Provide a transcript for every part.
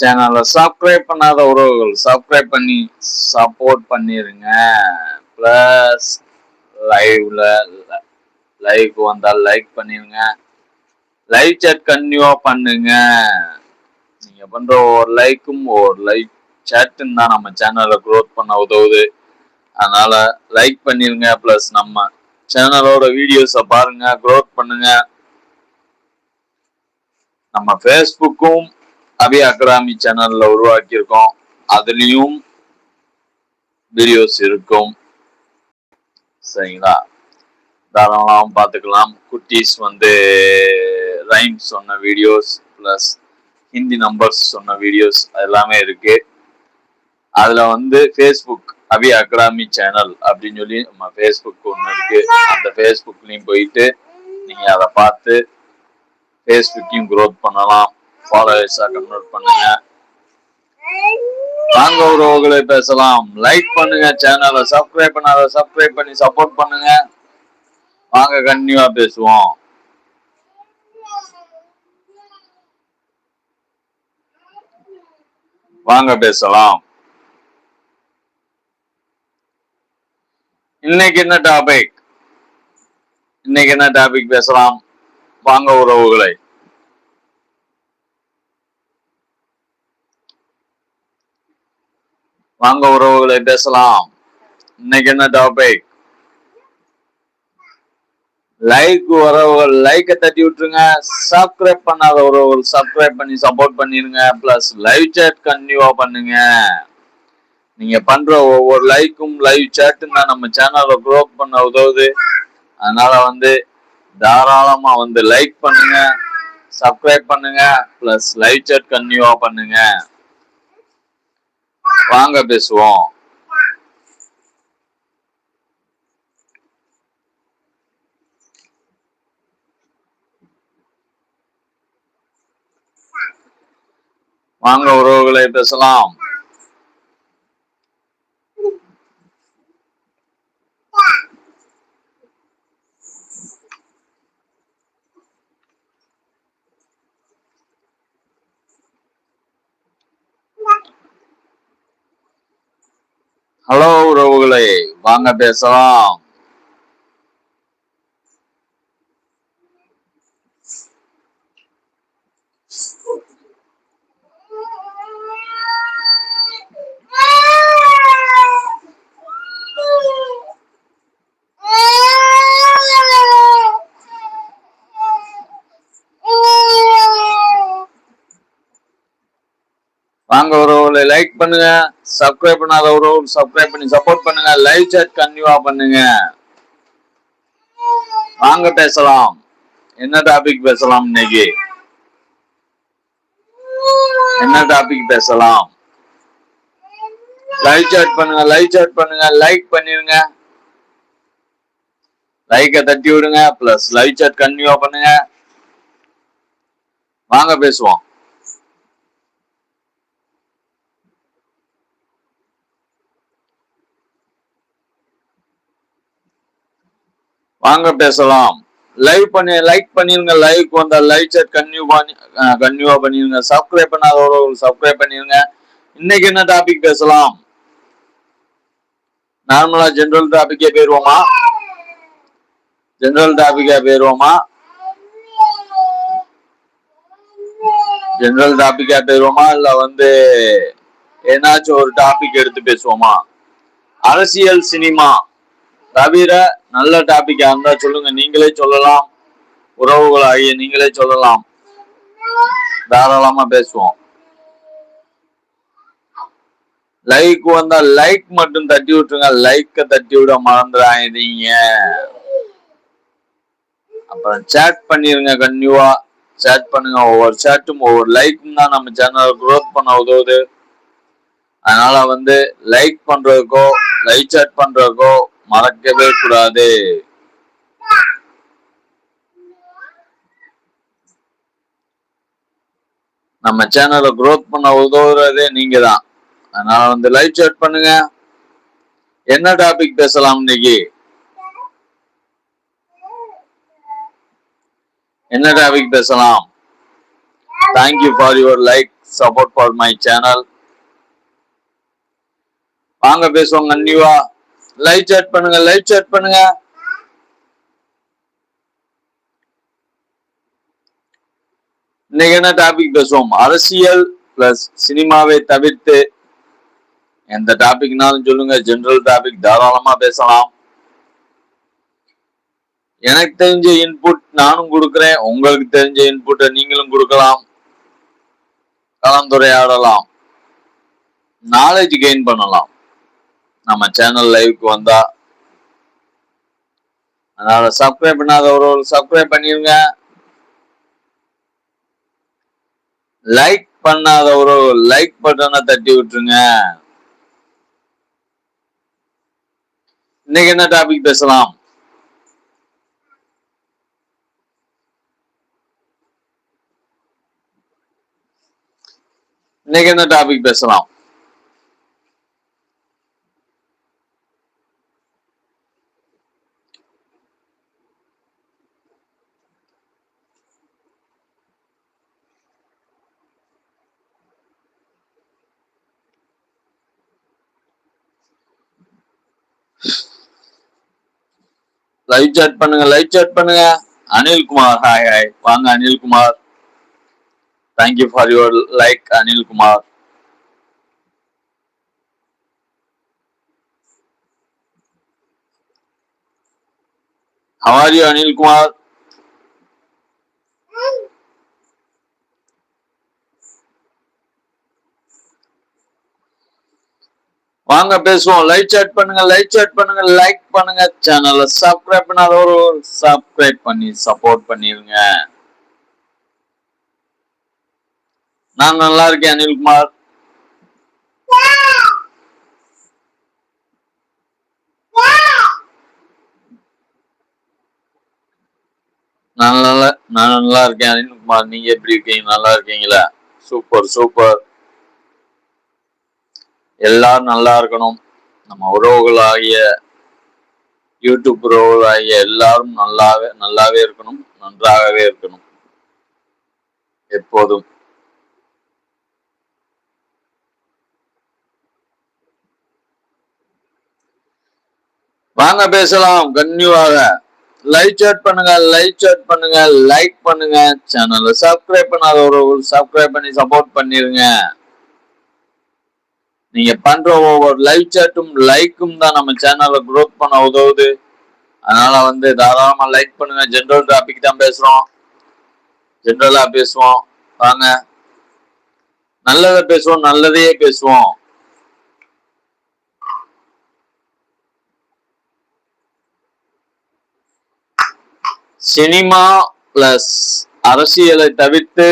சேனலை சப்ஸ்கிரைப் பண்ணாத உறவுகள் சப்ஸ்கிரைப் பண்ணி சப்போர்ட் பண்ணிருங்க. ப்ளஸ் லைவ்ல லைவ் வந்தால் லைக் பண்ணிருங்க. லைவ் சேட் கன்டினியூவா பண்ணுங்க. நீங்க பண்ற ஒரு லைக்கும் ஒரு லைக் சேட்டும் தான் நம்ம சேனலை க்ரோத் பண்ண உதவுது. அதனால லைக் பண்ணிருங்க. ப்ளஸ் நம்ம சேனலோட வீடியோஸை பாருங்க க்ரோத் பண்ணுங்க. நம்ம ஃபேஸ்புக்கும் அபி அக்ராமி சேனல்ல உருவாக்கியிருக்கோம். அதுலயும் வீடியோஸ் இருக்கும். சரிங்களா? தாராளமாக பார்த்துக்கலாம். குட்டீஸ் வந்து ரைம் சொன்ன வீடியோஸ் ப்ளஸ் ஹிந்தி நம்பர்ஸ் சொன்ன வீடியோஸ் எல்லாமே இருக்கு. அதுல வந்து ஃபேஸ்புக் அபி அக்ராமி சேனல் அப்படின்னு சொல்லி நம்ம ஃபேஸ்புக் ஒன்று இருக்கு. அந்த ஃபேஸ்புக்லையும் போயிட்டு நீங்க அதை பார்த்து ஃபேஸ்புக்கையும் க்ரோத் பண்ணலாம். ஃபாலோவர்ஸா கன்வெர்ட் uh, பண்ணுங்க. வாங்க உறவுகளை பேசலாம். லைக் பண்ணுங்க சேனலை சப்ஸ்கிரைப் பண்ணாத சப்ஸ்கிரைப் பண்ணி சப்போர்ட் பண்ணுங்க. வாங்க கண்டினியூவா பேசுவோம். வாங்க பேசலாம். இன்னைக்கு என்ன டாபிக் இன்னைக்கு என்ன டாபிக் பேசலாம்? வாங்க உறவுகளை. வாங்க உறவுகளை பேசலாம். இன்னைக்கு என்ன டாபிக் லைக் உறவுகள் லைக்கை தட்டி விட்டுருங்க. சப்ஸ்கிரைப் பண்ணாத உறவுகள் சப்ஸ்கிரைப் பண்ணி சப்போர்ட் பண்ணிருங்க. பிளஸ் லைவ் சேட் கண்டினியூவா பண்ணுங்க. நீங்க பண்ற ஒவ்வொரு லைக்கும் லைவ் சேட்டும் தான் நம்ம சேனலை க்ரோ பண்ண உதவுது. அதனால வந்து தாராளமா வந்து லைக் பண்ணுங்க சப்ஸ்கிரைப் பண்ணுங்க பிளஸ் லைவ் சேட் கண்டினியூவா பண்ணுங்க. வாங்க பேசுவோம். வாங்க உறவுகளை பேசலாம். ஹலோ உறவுகளை வாங்க பேசலாம். வாங்க உறவுகளை லைக் பண்ணுங்க. சப்ஸ்கிரைப் பண்ணாத சப்ஸ்கிரைப் பண்ணி சப்போர்ட் பண்ணுங்க. லைவ் சேட் கண்டினியூவா பண்ணுங்க. வாங்க பேசலாம். என்ன டாபிக் பேசலாம் இன்னைக்கு? என்ன டாபிக் பேசலாம்? லைவ் சேட் பண்ணுங்க லைவ் சேட் பண்ணுங்க. லைக் பண்ணிருங்க. லைக்கை தட்டி விடுங்க. பிளஸ் லைவ் சேட் கண்டினியூவா பண்ணுங்க. வாங்க பேசுவோம். வாங்க பேசலாம். லைவ் பண்ணி லைக் பண்ணிருங்க லைக் வந்த லைவ் சேட் கன்யூ பண்ணி கன்யூவா பண்ணிருங்க. சப்ஸ்கிரைப் பண்ணாதவர்கள் சப்ஸ்கிரைப் பண்ணிருங்க. இன்னைக்கு என்ன டாபிக் பேசலாம்? நார்மலா ஜென்ரல் டாபிக்கே போயிருவோமா? ஜென்ரல் டாபிக்கா போயிருவோமா? ஜென்ரல் டாபிக்கா போயிருவோமா? இல்ல வந்து ஏதாச்சும் ஒரு டாபிக் எடுத்து பேசுவோமா? அரசியல் சினிமா. தவிர நல்ல டாபிக்கா இருந்தா சொல்லுங்க. நீங்களே சொல்லலாம். உறவுகள் ஆகிய நீங்களே சொல்லலாம். தாராளமா பேசுவோம். லைக் வந்தா லைக் மட்டும் தட்டி விட்டுருங்க. லைக்க தட்டி விட மறந்துடாதீங்க. அப்புறம் சேட் பண்ணிருங்க கண்டிப்பா. சேட் பண்ணுங்க. ஒவ்வொரு சேட்டும் ஒவ்வொரு லைக்கும் தான் நம்ம சேனலை க்ரோத் பண்ண உதவுது. அதனால வந்து லைக் பண்றதுக்கோ லைக் சேட் பண்றதுக்கோ மறக்கவே கூடாது. நம்ம சேனலை க்ரோத் பண்ண உதவுறதே நீங்க தான் அதனால வந்து லைவ் சேட் பண்ணுங்க. என்ன டாபிக் பேசலாம் இன்னைக்கு? என்ன டாபிக் பேசலாம்? Thank you for your like support for my channel வாங்க பேசுவோம் நியூவா லைவ் chat பண்ணுங்க லைவ் chat பண்ணுங்க. இன்னைக்கு என்ன டாபிக் பேசுவோம்? அரசியல் பிளஸ் சினிமாவை தவிர்த்து எந்த டாபிக்னாலும் சொல்லுங்க ஜென்ரல் டாபிக் தாராளமா பேசலாம். எனக்கு தெரிஞ்ச இன்புட் நானும் கொடுக்குறேன் உங்களுக்கு தெரிஞ்ச இன்புட்டை நீங்களும் கொடுக்கலாம். கலந்துரையாடலாம். நாலேஜ் கெயின் பண்ணலாம். நம்ம சேனல் லைவுக்கு வந்தா அதனால சப்ஸ்கிரைப் பண்ணாத ஒரு சப்ஸ்கிரைப் பண்ணிருங்க. லைக் பண்ணாத ஒரு லைக் பட்டனை தட்டி விட்டுருங்க. இன்னைக்கு என்ன டாபிக் பேசலாம்? இன்னைக்கு என்ன டாபிக் பேசலாம்? லைவ் சாட் பண்ணுங்க லைவ் சாட் பண்ணுங்க. அனில்குமார் ஹாய் ஹாய் வாங்க Anilkumar. Thank you for your like Anilkumar. How are you, Anil Kumar? வாங்க பேசுவோம். லைவ் chat பண்ணுங்க லைவ் chat பண்ணுங்க லைக் பண்ணுங்க. சேனலை சப்ஸ்கிரைப் பண்ணாத ஒரு சப்ஸ்கிரைப் பண்ணி சப்போர்ட் பண்ணிருங்க. நான் நல்லா இருக்கேன் அனில்குமார். நான் நல்லா நான் நல்லா இருக்கேன் அனில்குமார். நீங்க எப்படி இருக்கீங்க? நல்லா இருக்கீங்களா? சூப்பர் சூப்பர் எல்லாரும் நல்லா இருக்கணும். நம்ம உறவுகளாகிய யூடியூப் உறவுகளாகிய எல்லாரும் நல்லாவே நல்லாவே இருக்கணும் நன்றாகவே இருக்கணும். எப்போதும். வாங்க பேசலாம். கன்னியூவாக லைக் சேட் பண்ணுங்க லைக் சேட் பண்ணுங்க லைக் பண்ணுங்க. சேனலை சப்ஸ்கிரைப் பண்ணாத ஒரு சப்ஸ்கிரைப் பண்ணி சப்போர்ட் பண்ணிருங்க. நீங்க பண்ற ஒவ்வொரு லைவ் சாட்டும் லைக்கும் தான் நம்ம சேனலை க்ரோத் பண்ண உதவுது. அதனால வந்து தாராளமா லைக் பண்ணுங்க. ஜென்ரல் டாபிக் தான் பேசுறோம். ஜென்ரலா பேசுவோம். வாங்க. நல்லதை பேசுவோம் நல்லதையே பேசுவோம். சினிமா பிளஸ் அரசியலை தவிர்த்து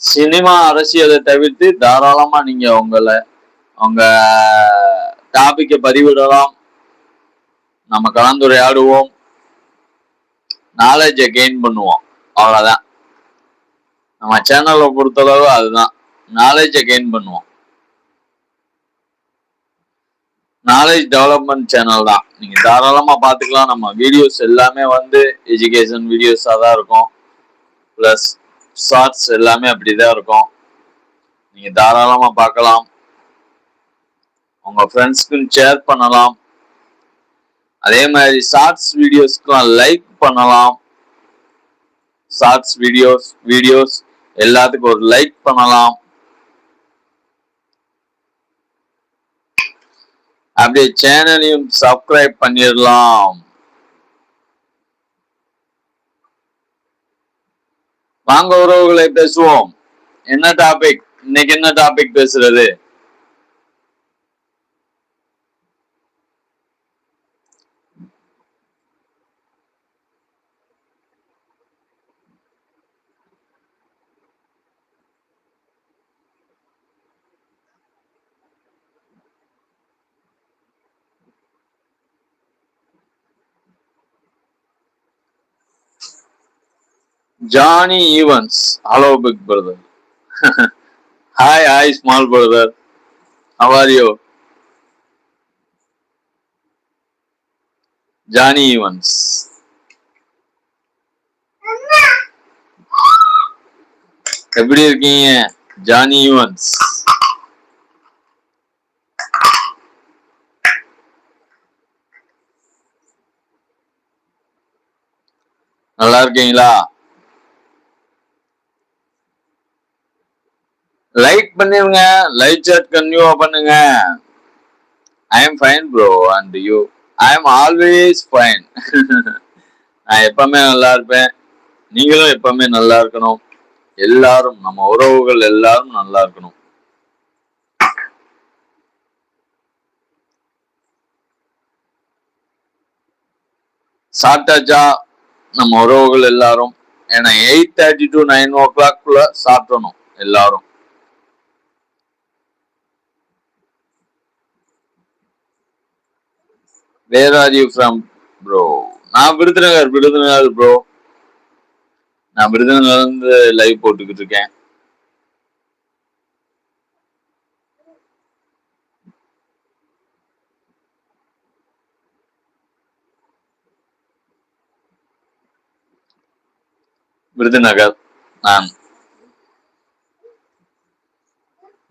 சினிமா அரசியலை தவிர்த்து தாராளமா நீங்க உங்களை உங்க டாபிக்கை பதிவிடலாம். நம்ம கலந்துரையாடுவோம். நாலேஜை கெயின் பண்ணுவோம். அவ்வளோதான் நம்ம சேனலை பொறுத்தளவு அதுதான். நாலேஜை கெயின் பண்ணுவோம். நாலேஜ் டெவலப்மெண்ட் சேனல் தான். நீங்க தாராளமா பாத்துக்கலாம் நம்ம வீடியோஸ் எல்லாமே வந்து எஜுகேஷன் வீடியோஸா தான் இருக்கும். ப்ளஸ் ஷார்ட்ஸ் எல்லாமே அப்படிதான் இருக்கும். நீங்க தாராளமா பார்க்கலாம். உங்க ஃப்ரெண்ட்ஸ்க்கும் ஷேர் பண்ணலாம். அதே மாதிரி ஷார்ட்ஸ் வீடியோஸ்க்குலாம் லைக் பண்ணலாம். ஷார்ட்ஸ் வீடியோஸ் வீடியோஸ் எல்லாத்துக்கும் ஒரு லைக் பண்ணலாம். அப்படியே சேனலையும் சப்ஸ்கிரைப் பண்ணிடலாம் வாங்க உறவுகளை பேசுவோம். என்ன டாபிக் இன்னைக்கு என்ன டாபிக் பேசுறது? Johnny Evans hello big brother hi hi small brother how are you Johnny Evans எப்படி இருக்கீங்க ஜானி ஈவன்ஸ் நல்லா இருக்கீங்களா லைக் பண்ணிருங்க லைக் சாட் கன்யூவா பண்ணுங்க. I am fine bro and you I am always fine நான் எப்பவுமே நல்லா இருப்பேன். நீங்களும் எப்பவுமே நல்லா இருக்கணும். எல்லாரும் நம்ம உறவுகள் எல்லாரும் நல்லா இருக்கணும். சாப்பிட்டாச்சா? நம்ம உறவுகள் எல்லாரும். ஏன்னா eight thirty to nine o'clock குள்ள சாப்பிடணும் எல்லாரும். Where are you from bro நான் விருதுநகர் விருதுநகர் ப்ரோ நான் விருதுநகர்ல இருந்து லைவ் போட்டுக்கிட்டு இருக்கேன். விருதுநகர் நான்.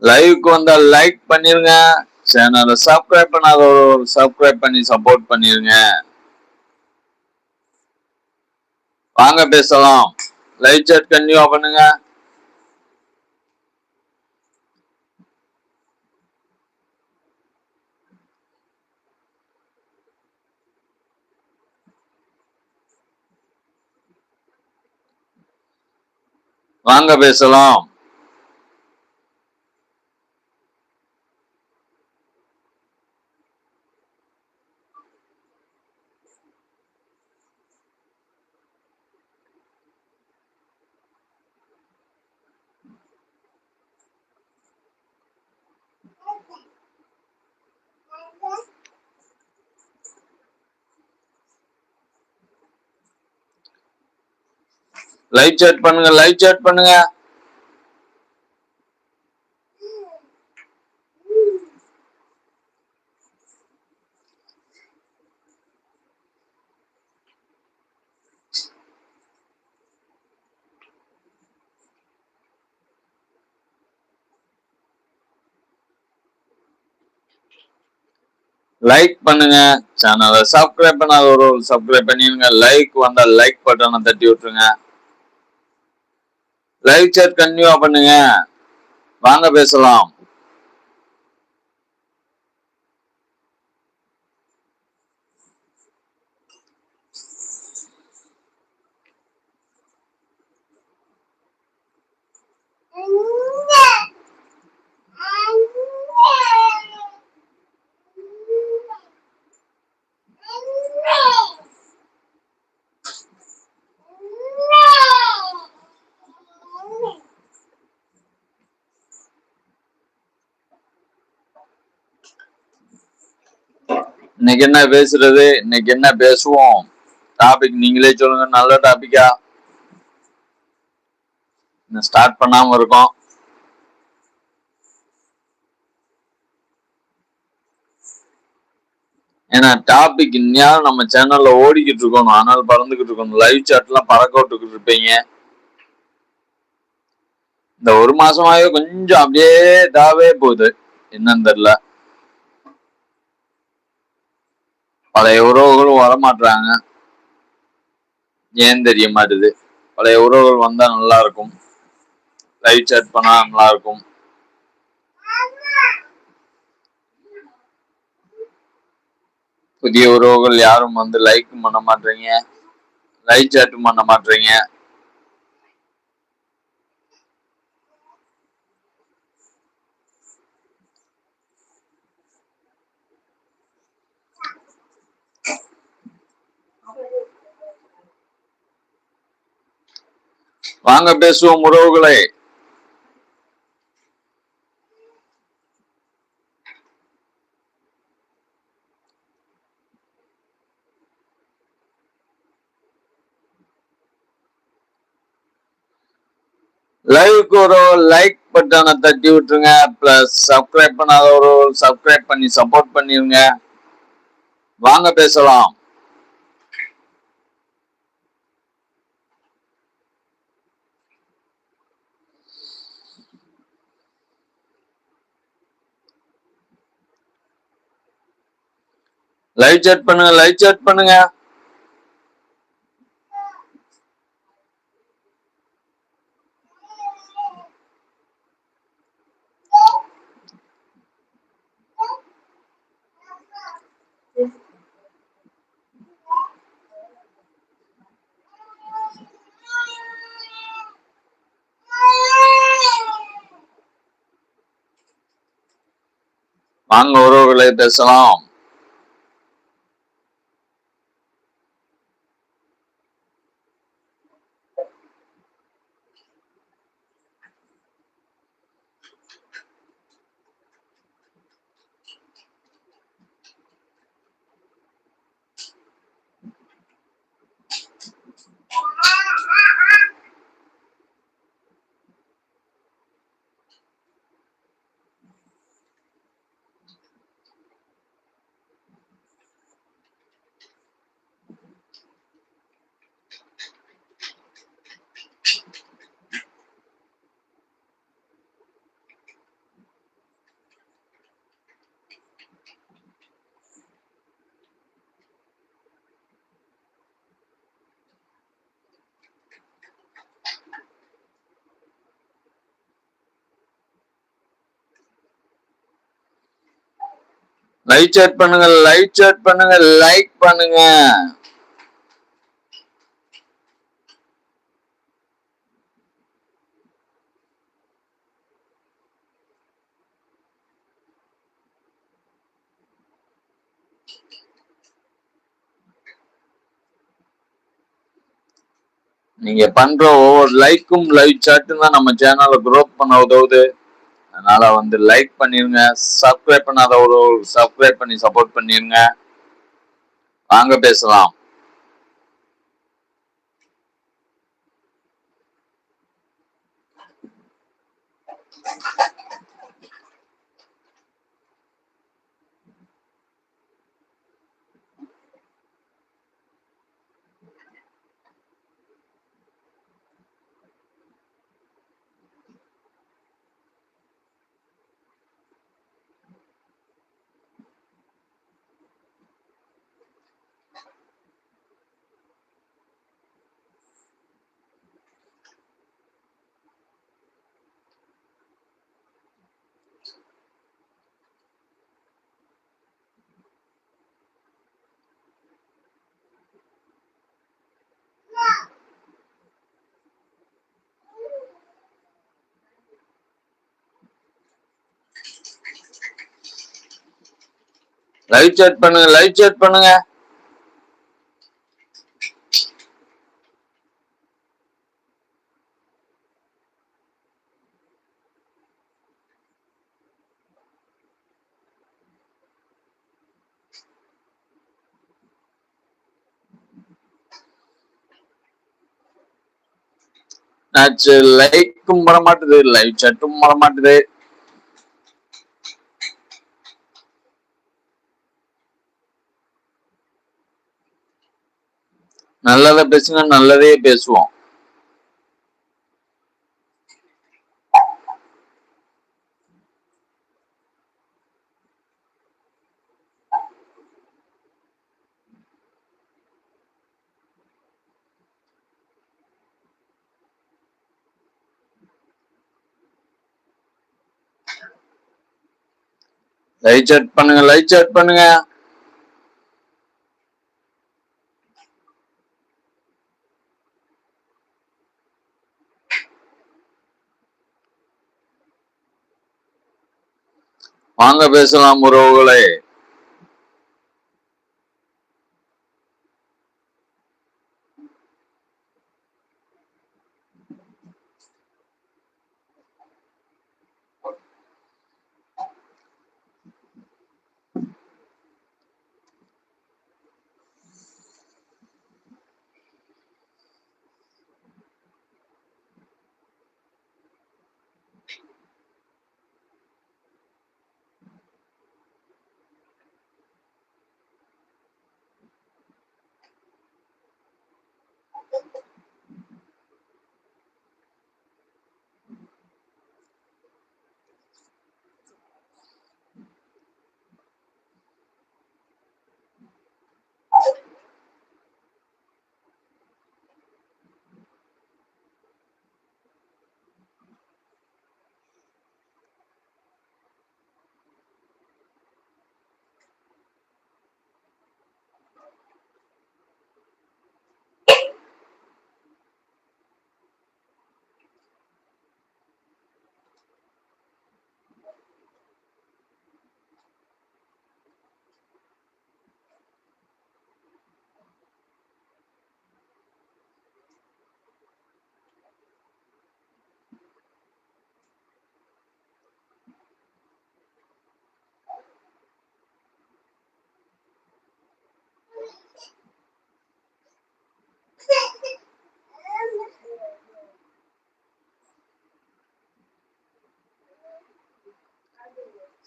லைவுக்கு வந்தா லைக் பண்ணிருங்க. சேனலை சப்ஸ்கிரைப் பண்ணாத சப்ஸ்கிரைப் பண்ணி சப்போர்ட் பண்ணிருங்க. வாங்க பேசலாம். லைவ் சாட் கன்டினியூ பண்ணுங்க. வாங்க பேசலாம். லைவ் சாட் பண்ணுங்க லைவ் சாட் பண்ணுங்க. லைக் பண்ணுங்க. சேனலை சப்ஸ்கிரைப் பண்ணாத ஒரு சப்ஸ்கிரைப் பண்ணிடுங்க லைக் வந்தால் லைக் பட்டனை தட்டி விட்டுருங்க. லைவ் சேட் கன்டினியூவா பண்ணுங்க. வாங்க பேசலாம். இன்னைக்கு என்ன பேசுறது? இன்னைக்கு என்ன பேசுவோம்? டாபிக் நீங்களே சொல்லுங்க. நல்ல டாபிக்கா ஸ்டார்ட் பண்ணாம இருக்கோம். ஏன்னா டாபிக் இந்நேரம் நம்ம சேனல்ல ஓடிக்கிட்டு இருக்கணும். ஆனால் பறந்துகிட்டு இருக்கணும். லைவ் சாட் எல்லாம் பறக்க விட்டுக்கிட்டு இருப்பீங்க. இந்த ஒரு மாசமாவே கொஞ்சம் அப்படியே இதாவே போகுது. என்னன்னு தெரியல. பழைய உறவுகளும் வரமாட்டாங்க ஏன் தெரிய மாட்டுது? பழைய உறவுகள் வந்தா நல்லா இருக்கும் லைவ் சாட் பண்ணா நல்லா இருக்கும் புதிய உறவுகள் யாரும் வந்து லைக் பண்ண மாட்டீங்க லைவ் சாட்டும் பண்ண மாட்டீங்க வாங்க பேசுவோம் உறவுகளை. லைவுக்கு ஒரு லைக் பட்டனை தட்டி விட்டுருங்க. பிளஸ் சப்ஸ்கிரைப் பண்ணாத ஒரு சப்ஸ்கிரைப் பண்ணி சப்போர்ட் பண்ணிருங்க. வாங்க பேசலாம். லைவ் சேட் பண்ணுங்க லைவ் சேட் பண்ணுங்க. வாங்க உறவுகளை பேசலாம். லைவ் சேட் பண்ணுங்க லைவ் சேட் பண்ணுங்க லைக் பண்ணுங்க. நீங்க பண்ற ஒவ்வொரு லைக்கும் லைவ் சாட்டும் தான் நம்ம சேனலை குரோப் பண்ண உதவுது. அதனால வந்து லைக் பண்ணிருங்க சப்ஸ்கிரைப் பண்ணாத ஒரு சப்ஸ்கிரைப் பண்ணி சப்போர்ட் பண்ணிருங்க. வாங்க பேசலாம். லைவ் சேட் பண்ணுங்க லைவ் சேட் பண்ணுங்க. ஆச்சு லைக்கும் வர மாட்டுது லைவ் சேட்டும் வர மாட்டுது நல்லதை பேசுங்க நல்லதே பேசுவோம். லைட் chat பண்ணுங்க லைட் chat பண்ணுங்க. வாங்க பேசலாம் உறவுகளே.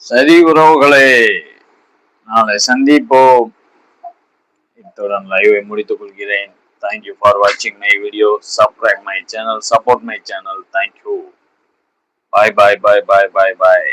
சரி உறவுகளே நாளை சந்திப்போம். இத்துடன் லைவை முடித்துக் கொள்கிறேன். தேங்க்யூ ஃபார் வாட்சிங் my video subscribe my channel support my channel thank you bye bye bye bye bye bye